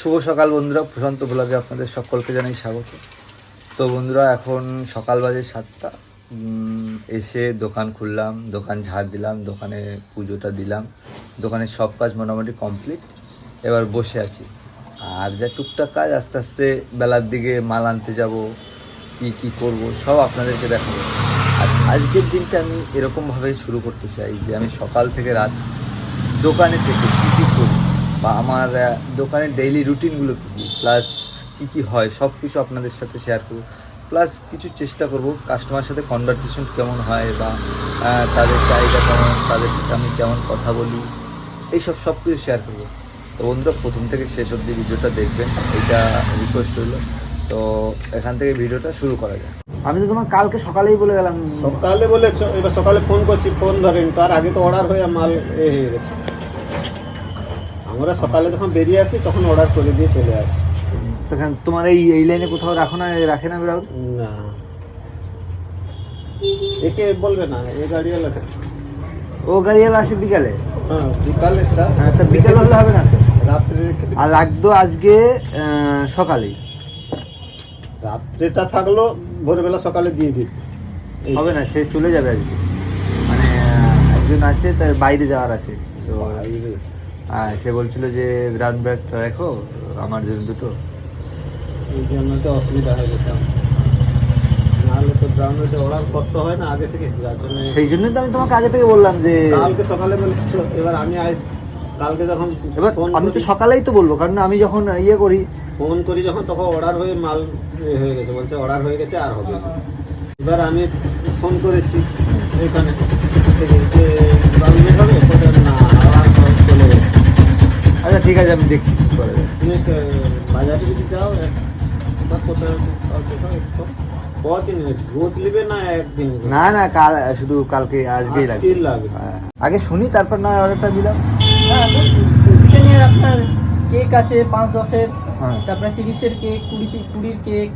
শুভ সকাল বন্ধুরা, প্রশান্ত ব্লগে আপনাদের সকলকে জানাই স্বাগত। তো বন্ধুরা, এখন সকাল বাজে সাতটা। এসে দোকান খুললাম, দোকান ঝাড় দিলাম, দোকানে পুজোটা দিলাম। দোকানের সব কাজ মোটামুটি কমপ্লিট। এবার বসে আছি। আর যা টুকটাক কাজ, আস্তে আস্তে বেলার দিকে মাল আনতে যাব, কি কি করব, সব আপনাদেরকে দেখাবো। আর আজকের দিনটা আমি এরকমভাবেই শুরু করতে চাই যে আমি সকাল থেকে রাত দোকানে থেকে কী কী বা আমার দোকানের ডেইলি রুটিনগুলো কী কী? প্লাস কী কী হয় সব কিছু আপনাদের সাথে শেয়ার করব। প্লাস কিছু চেষ্টা করব কাস্টমার সাথে কনভারসেশন কেমন হয় বা তাদের চাহিদা কেমন তাদের সাথে আমি কেমন কথা বলি এইসব সব কিছু শেয়ার করব। তো বন্ধুরা প্রথম থেকে শেষ অবধি ভিডিওটা দেখবেন এটা রিকোয়েস্ট রইল। তো এখান থেকে ভিডিওটা শুরু করা যায় আমি তো তোমার কালকে সকালেই বলে গেলাম। সকালে বলেছ এবার সকালে ফোন করছি ফোন ধরেন তার আগে তো অর্ডার হয়ে মাল এ হয়ে গেছে। আমরা সকালে যখন বেরিয়ে আসি তখন অর্ডার করে দিয়ে চলে আসি। তখন তোমার এই এই লাইনে কোথাও রাখো না রাখে না রাহুল না। একে বলবে না এ গাড়িওয়ালাকে ও গাড়ি এবার আসে বিকালে? হ্যাঁ বিকালেরটা হ্যাঁ তা বিকালে হলে হবে না রাত্রে আর লাগতো আজকে আহ, সকালেই রাত্রেটা থাকল ভোরবেলা সকালে দিয়ে দিই হবে না সে চলে যাবে আজকে। মানে একজন আছে তার বাইরে যাওয়ার আছে। তো আর সে বলছিল যে ব্রাউন ব্যাগটা রাখো আমার জন্য দুটো এই জন্য তো অসুবিধা হয়ে আমার। নাহলে তো গ্রাউন্ডে অর্ডার করতে হয় না আগে থেকে সেই জন্যই তো আমি তোমাকে আগে থেকে বললাম যে কালকে সকালে বলেছিল এবার আমি আইস কালকে যখন এবার আমি তো সকালেই তো বলব কারণ আমি যখন ইয়ে করি ফোন করি যখন তখন অর্ডার হয়ে মাল হয়ে গেছে বলছে অর্ডার হয়ে গেছে আর হবে। এবার আমি ফোন করেছি এখানে হবে আচ্ছা ঠিক আছে আমি দেখছি কি করা যায়। তুমি বাজারে যদি যাও না একদিন না না কাল শুধু কালকে আজকেই লাগবে লাগবে। হ্যাঁ। আগে শুনি তারপর না অর্ডারটা দিলাম হ্যাঁ আপনার কেক আছে পাঁচ দশের হ্যাঁ তারপরে তিরিশের কেক কুড়ি কুড়ির cake.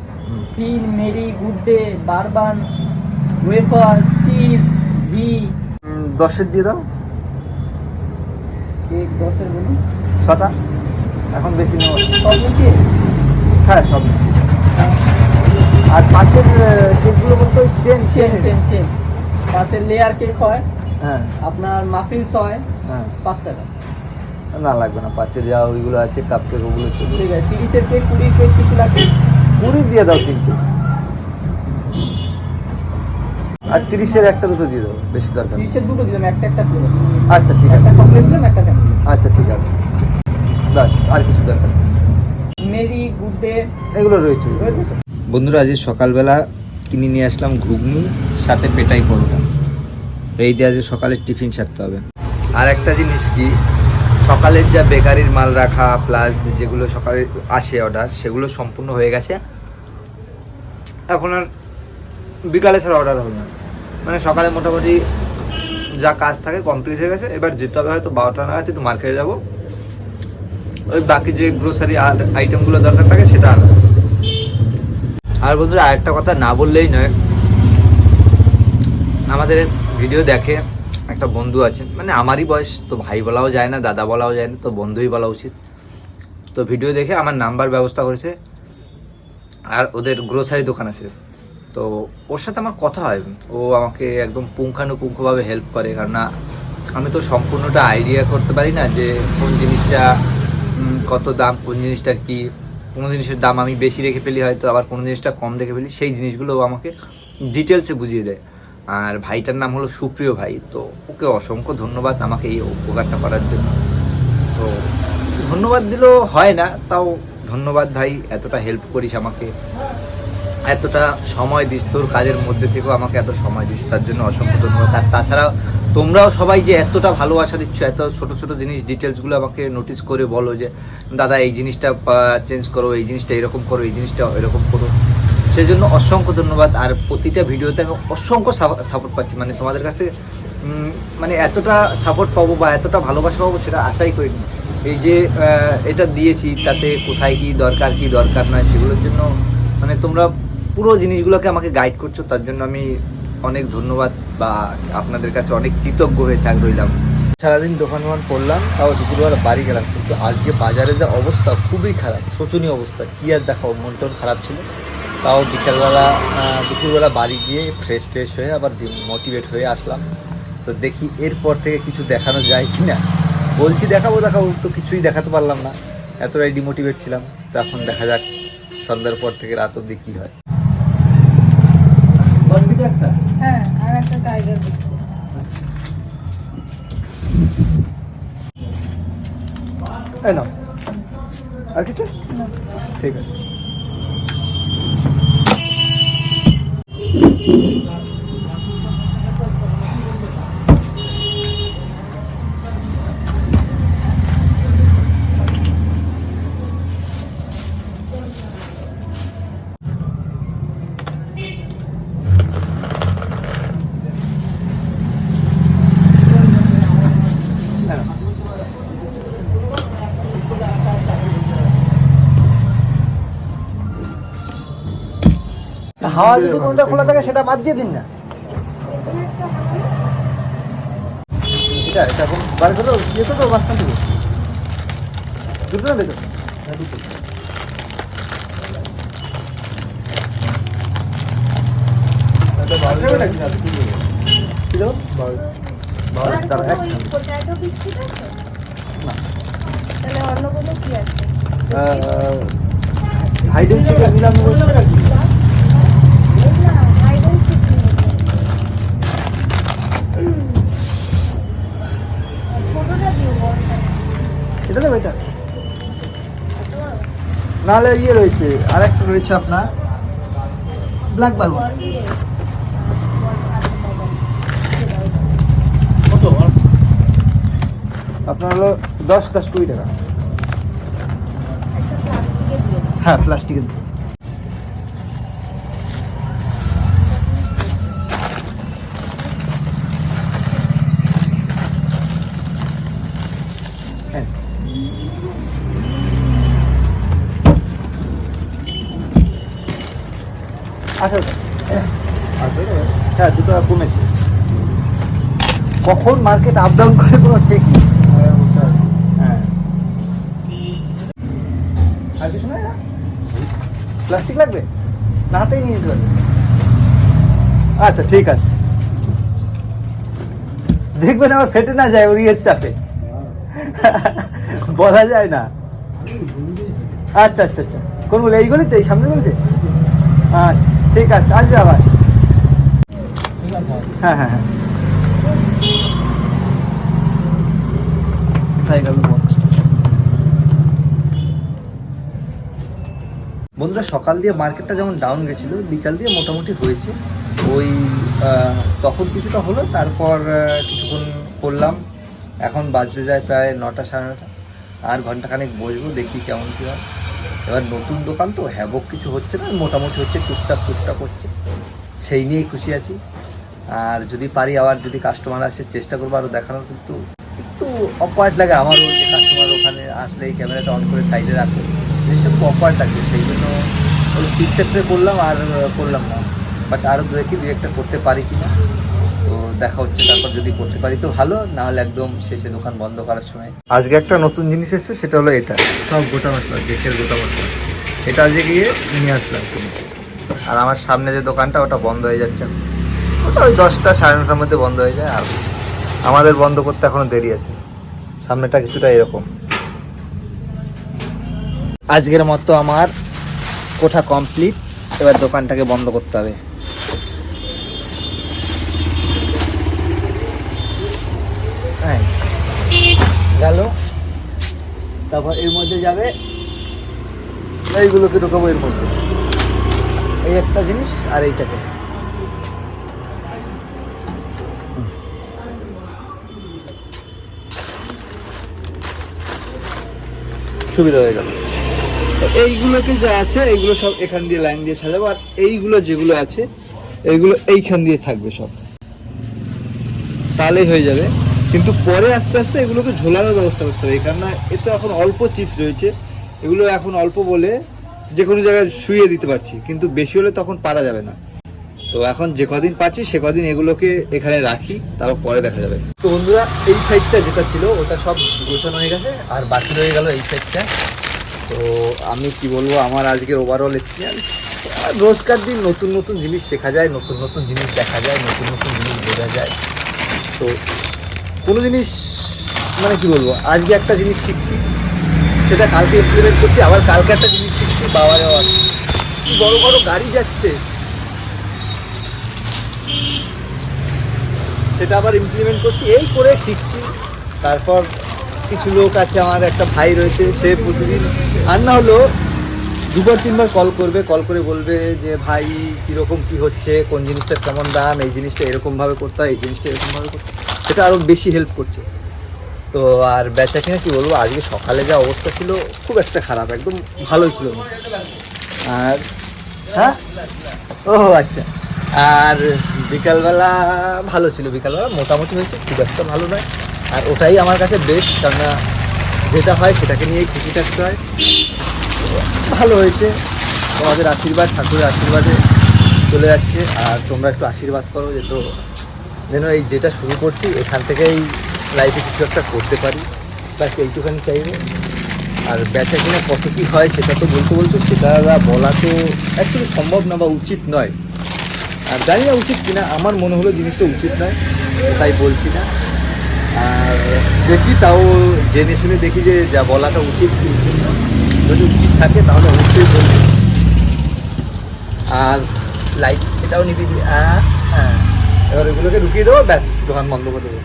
Thin Marie Good Day bourbon wafer cheese ঘি দশের দিয়ে দাও কেক দশের বলুন ছটা? এখন বেশি নেওয়া সব মিশিয়ে হ্যাঁ সব আর পাঁচের কেকগুলো বলতে ওই চেন চেন চেন চেন পাঁচের লেয়ার কেক হয় হ্যাঁ। আপনার মাফিলস হয় হ্যাঁ। পাঁচ টাকা। না লাগবে না পাঁচের যা ওইগুলো আছে কাপ কেক ওগুলো চলবে ঠিক আছে তিরিশের কেক কুড়ির কেক কিছু লাগবে? কুড়ি দিয়ে দাও তিনটে। আর তিরিশের একটা দুটো দিয়ে দাও বেশি দরকার। তিরিশের দুটো দিলাম একটা একটা আচ্ছা ঠিক আছে। একটা চকলেট দিলাম একটা আচ্ছা ঠিক আছে। আর কিছু দরকার নেই। মেরি গুড ডে এগুলো রয়েছে। রয়েছে বন্ধুরা আজ সকালবেলা কিনে নিয়ে আসলাম ঘুগনি সাথে পেটাই পরোটা। এই দিয়ে আজ সকালের টিফিন ছাড়তে হবে। আর একটা জিনিস কি সকালের যা বেকারির মাল রাখা প্লাস যেগুলো সকালে আসে অর্ডার সেগুলো সম্পূর্ণ হয়ে গেছে। এখন আর বিকালে ছাড়া অর্ডার হবে না। মানে সকালে মোটামুটি যা কাজ থাকে কমপ্লিট হয়ে গেছে এবার যেতে হবে হয়তো বারোটা নাগাদ একটু মার্কেটে যাব। ওই বাকি যে গ্রোসারি আর আইটেমগুলো দরকার থাকে সেটা আনা। আর বন্ধুরা, আরেকটা কথা না বললেই নয়। আমাদের ভিডিও দেখে একটা বন্ধু আছে। মানে আমারই বয়স, তো ভাই বলাও যায় না, দাদা বলাও যায় না, তো বন্ধুই বলা উচিত। তো ভিডিও দেখে আমার নাম্বার ব্যবস্থা করেছে। আর ওদের গ্রোসারি দোকান আছে। তো ওর সাথে আমার কথা হয়। ও আমাকে একদম পুঙ্খানুপুঙ্খভাবে হেল্প করে। কারণ আমি তো সম্পূর্ণটা আইডিয়া করতে পারি না যে কোন জিনিসটা কত দাম, কোন জিনিসটার কি, কোনো জিনিসের দাম আমি বেশি রেখে ফেলি হয়তো, আবার কোনো জিনিসটা কম রেখে ফেলি, সেই জিনিসগুলো আমাকে ডিটেলসে বুঝিয়ে দেয়। আর ভাইটার নাম হলো সুপ্রিয় ভাই, তো ওকে অসংখ্য ধন্যবাদ আমাকে এই উপকারটা করার জন্য। তো ধন্যবাদ দিলেও হয় না, তাও ধন্যবাদ ভাই, এতটা হেল্প করিস আমাকে। এতটা সময় দিস, তোর কাজের মধ্যে থেকেও আমাকে এত সময় দিস, তার জন্য অসংখ্য ধন্যবাদ। আর তাছাড়া তোমরাও সবাই যে এতটা ভালোবাসা দিচ্ছ, এত ছোট ছোট জিনিস ডিটেলসগুলো আমাকে নোটিস করে বলো যে, দাদা, এই জিনিসটা চেঞ্জ করো, এই জিনিসটা এরকম করো, এই জিনিসটা এরকম করো। সেই জন্য অসংখ্য ধন্যবাদ। আর প্রতিটা ভিডিওতে আমি অসংখ্য সাপোর্ট পাচ্ছি। মানে তোমাদের কাছ থেকে মানে এতটা সাপোর্ট পাবো বা এতটা ভালোবাসা পাবো সেটা আশাই করিনি এই যে এটা দিয়েছি, তাতে কোথায় কি দরকার কি দরকার নয়, সেগুলোর জন্য মানে তোমরা পুরো জিনিসগুলোকে আমাকে গাইড করছ, তার জন্য আমি অনেক ধন্যবাদ বা আপনাদের কাছে অনেক কৃতজ্ঞ হয়ে থাক রইলাম সারাদিন দোকান দোকান করলাম, তাও দুপুরবেলা বাড়ি গেলাম, কিন্তু আজকে বাজারে যা অবস্থা খুবই খারাপ, শোচনীয় অবস্থা, কী আর দেখাও মন টন খারাপ ছিল। তাও বিকেলবেলা দুপুরবেলা বাড়ি গিয়ে ফ্রেশ ট্রেশ হয়ে আবার মোটিভেট হয়ে আসলাম। তো দেখি এরপর থেকে কিছু দেখানো যায় কি না বলছি দেখাবো দেখাবো, তো কিছুই দেখাতে পারলাম না। এতটাই ডিমোটিভেট ছিলাম, তো এখন দেখা যাক সন্ধ্যার পর থেকে রাত অব্দি কী হয়। হ্যাঁ আর একটা টাইগার দেখছি। এই নাও। আর কিছু? ঠিক আছে। হাওয়া যদি কোনটা খোলা থাকে সেটা বাদ দিয়ে দিন না। এটা এটা ইয়ে তো মাঝখান থেকে দুটো না দেখো হ্যাঁ নাকি? এটা দেবো নাহলে ইয়ে রয়েছে, আরেকটা রয়েছে আপনার ব্ল্যাক বালু বড় আপনার হলো দশ দশ কুড়ি টাকা। একটা হ্যাঁ প্লাস্টিকের হ্যাঁ দুটো কমেছে। কখন মার্কেট আপ ডাউন করে কোনো ঠিক নেই। হ্যাঁ। প্লাস্টিক লাগবে? না হাতেই নিয়ে যেতে পারবে। আচ্ছা ঠিক আছে। দেখবেন আমার ফেটে না যায়, ওর ইয়ের চাপে। বলা যায় না। আচ্ছা আচ্ছা আচ্ছা। কোন বলে এই গলিতে? এই সামনে গলিতে? আচ্ছা। ঠিক আছে, আসবে আবার। হ্যাঁ হ্যাঁ হ্যাঁ। বন্ধুরা, সকাল দিয়ে মার্কেটটা যেমন ডাউন গেছিল, বিকাল দিয়ে মোটামুটি হয়েছে। ওই তখন কিছুটা হলো, তারপর কিছুক্ষণ করলাম। এখন বাজতে যায় প্রায় নটা সাড়ে নটা। আর ঘন্টাখানেক বসবো, দেখি কেমন কী হয়। এবার নতুন দোকান তো হ্যাবক কিছু হচ্ছে না, মোটামুটি হচ্ছে, টুকটাক টুকটাক হচ্ছে। সেই নিয়েই খুশি আছি। আর যদি পারি আবার যদি কাস্টমার আসে, চেষ্টা করব আরও দেখানোর, কিন্তু একটু অকওয়ার্ড লাগে আমারও যে কাস্টমার ওখানে আসলে এই ক্যামেরাটা অন করে সাইডে রাখো। জিনিসটা খুব অকওয়ার্ড লাগছে সেই জন্য ওই পিকচারটা করলাম আর করলাম না। বাট আরও দু একই দু একটা করতে পারি কি না দেখা হচ্ছে, তারপর যদি করতে পারি তো ভালো না হলে একদম শেষে দোকান বন্ধ করার সময়। আজকে একটা নতুন জিনিস এসেছে, সেটা হলো এটা। সব গোটা মশলা, দেশের গোটা মশলা। এটা আজকে গিয়ে নিয়ে আসলাম। আর আমার সামনে যে দোকানটা, ওটা বন্ধ হয়ে যাচ্ছে ওটা ওই দশটা সাড়ে নটার মধ্যে বন্ধ হয়ে যায়, আর আমাদের বন্ধ করতে এখনও দেরি আছে। সামনেটা কিছুটা এরকম। আজকের মতো আমার কোঠা কমপ্লিট এবার দোকানটাকে বন্ধ করতে হবে হ্যাঁ গেল। তারপর এর মধ্যে যাবে। এইগুলোকে ঢোকাবো এর মধ্যে। এই একটা জিনিস আর এইটাকে। সুবিধা হয়ে গেল। এইগুলোকে যা আছে, এইগুলো সব এখান দিয়ে লাইন দিয়ে সাজাবো। আর এইগুলো যেগুলো আছে, এইগুলো এইখান দিয়ে থাকবে সব। তাহলেই হয়ে যাবে। কিন্তু পরে আস্তে আস্তে এগুলোকে ঝোলানোর ব্যবস্থা করতে হবে। কারণ এ তো এখন অল্প চিপস রয়েছে। এগুলো এখন অল্প বলে যে কোনো জায়গায় শুয়ে দিতে পারছি, কিন্তু বেশি হলে তখন পারা যাবে না। তো এখন যে কদিন পারছি, সে কদিন এগুলোকে এখানে রাখি, তারপর পরে দেখা যাবে। তো বন্ধুরা, এই সাইডটা যেটা ছিল, ওটা সব গোছানো হয়ে গেছে, আর বাকি রয়ে গেল এই সাইডটা। তো আমি কি বলব, আমার আজকের ওভারঅল এক্সপিরিয়েন্স রোজকার দিন নতুন নতুন জিনিস শেখা যায়, নতুন নতুন জিনিস দেখা যায়, নতুন নতুন জিনিস বোঝা যায়। তো কোনো জিনিস মানে কি বলব, আজকে একটা জিনিস শিখছি, সেটা কালকে ইমপ্লিমেন্ট করছি, আবার কালকে একটা জিনিস শিখছি বাবা কি বড় বড় গাড়ি যাচ্ছে। সেটা আবার ইমপ্লিমেন্ট করছি, এই করে শিখছি। তারপর কিছু লোক আছে, আমার একটা ভাই রয়েছে, সে প্রতিদিন আর না হলো, দুবার তিনবার কল করবে কল করে বলবে যে, ভাই, কীরকম কি হচ্ছে? কোন জিনিসটার কেমন দাম? এই জিনিসটা এরকমভাবে করতে হয়, এই জিনিসটা এরকমভাবে করতে হয়। সেটা আরও বেশি হেল্প করছে। তো আর বেচা কিনা কি বলব, আজকে সকালে যা অবস্থা ছিল খুব একটা খারাপ, একদম ভালোই ছিল না। আর হ্যাঁ? ও আচ্ছা। আর বিকালবেলা ভালো ছিল, বিকালবেলা মোটামুটি হয়েছে, খুব একটা ভালো নয়। আর ওটাই আমার কাছে বেস্ট কেননা যেটা হয় সেটাকে নিয়েই খুশি থাকতে হয়। ভালো হয়েছে। তোমাদের আশীর্বাদ, ঠাকুরের আশীর্বাদে চলে যাচ্ছে। আর তোমরা একটু আশীর্বাদ করো যে তো যেন এই যেটা শুরু করছি এখান থেকেই লাইফে কিছু একটা করতে পারি। ব্যাস এইটুখানি চাইবে। আর বেচা কিনা কত কী হয় সেটা তো বলতে বলতো সেটা বলা তো অ্যাকচুয়ালি সম্ভব না বা উচিত নয়। আর জানি না উচিত কিনা আমার মনে হলো জিনিসটা উচিত নয় তাই বলছি না। আর দেখি তাও জেনে শুনে দেখি যে যা বলাটা উচিত কি উচিত না যদি উচিত থাকে তাহলে অবশ্যই বলব। আর লাইট এটাও নিবি আহ, হ্যাঁ। এবার এগুলোকে ঢুকিয়ে দেবো, ব্যাস, দোকান বন্ধ করে দেবো।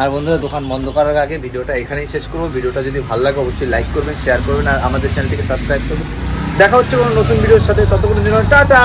আর বন্ধুরা, দোকান বন্ধ করার আগে ভিডিওটা এখানেই শেষ করব। ভিডিওটা যদি ভালো লাগে, অবশ্যই লাইক করবেন শেয়ার করবেন, আর আমাদের চ্যানেলটিকে সাবস্ক্রাইব করবেন। দেখা হচ্ছে কোনো নতুন ভিডিওর সাথে ততক্ষণ দিন টাটা!